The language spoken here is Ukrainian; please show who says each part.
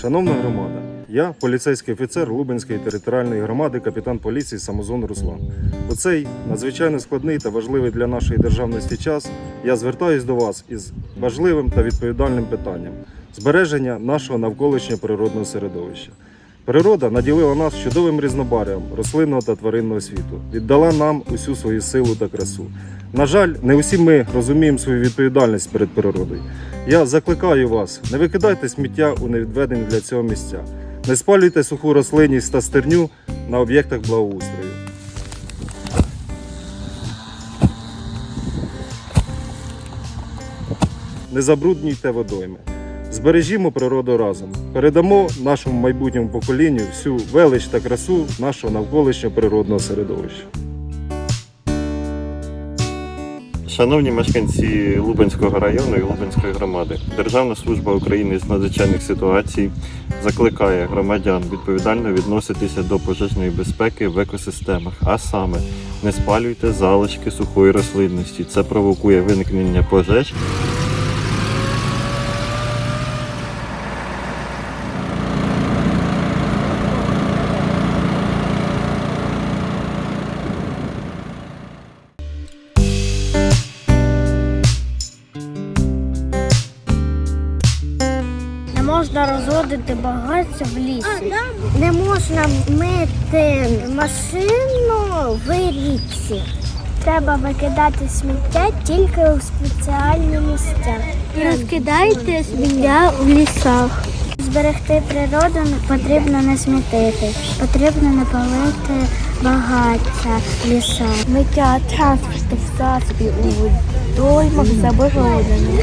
Speaker 1: Шановна громада, я поліцейський офіцер Лубенської територіальної громади, капітан поліції Самозон Руслан. У цей надзвичайно складний та важливий для нашої державності час я звертаюсь до вас із важливим та відповідальним питанням збереження нашого навколишнього природного середовища. Природа наділила нас чудовим різнобарв'ям рослинного та тваринного світу, віддала нам усю свою силу та красу. На жаль, не усі ми розуміємо свою відповідальність перед природою. Я закликаю вас, не викидайте сміття у невідведені для цього місця. Не спалюйте суху рослинність та стерню на об'єктах благоустрою. Не забруднюйте водойми. Збережімо природу разом. Передамо нашому майбутньому поколінню всю велич та красу нашого навколишнього природного середовища.
Speaker 2: Шановні мешканці Лубенського району і Лубенської громади, Державна служба України з надзвичайних ситуацій закликає громадян відповідально відноситися до пожежної безпеки в екосистемах, а саме не спалюйте залишки сухої рослинності. Це провокує виникнення пожеж.
Speaker 3: Не можна розводити багаття в лісі. Не можна мити машину в річці. Треба викидати сміття тільки у спеціальні місця. Розкидайте сміття в лісах. Зберегти природу потрібно не смітити, потрібно не палити багаття в лісах. Миття транспортних засобів у водоймах заборонено.